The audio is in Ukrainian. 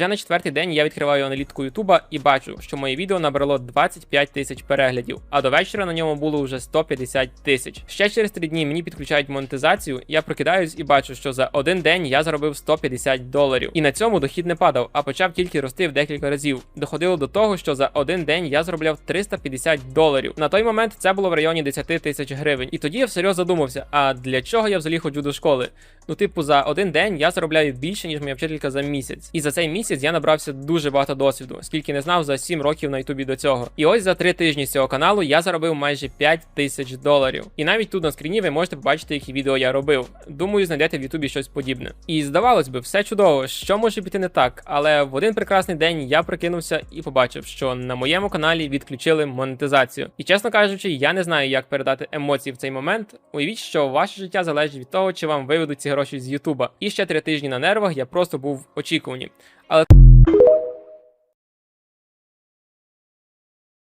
вже на четвертий день я відкриваю аналітику Ютуба і бачу, що моє відео набрало 25 тисяч переглядів, а до вечора на ньому було вже 150 тисяч. Ще через три дні мені підключають монетизацію. Я прокидаюсь і бачу, що за один день я заробив 150 доларів. І на цьому дохід не падав, а почав тільки рости в декілька разів. Доходило до того, що за один день я заробляв 350 доларів. На той момент це було в районі 10 тисяч гривень. І тоді я всерйоз задумався: а для чого я взагалі ходжу до школи? Ну, типу, за один день я заробляю більше, ніж моя вчителька за місяць. І за цей місяць я набрався дуже багато досвіду, скільки не знав за 7 років на Ютубі до цього. І ось за 3 тижні з цього каналу я заробив майже 5 тисяч доларів. І навіть тут на скріні ви можете побачити, які відео я робив. Думаю, знайдете в Ютубі щось подібне. І здавалось би, все чудово, що може піти не так. Але в один прекрасний день я прикинувся і побачив, що на моєму каналі відключили монетизацію. І чесно кажучи, я не знаю, як передати емоції в цей момент. Уявіть, що ваше життя залежить від того, чи вам виведуть ці гроші з Ютуба. І ще три тижні на нервах я просто був в очікуванні. Але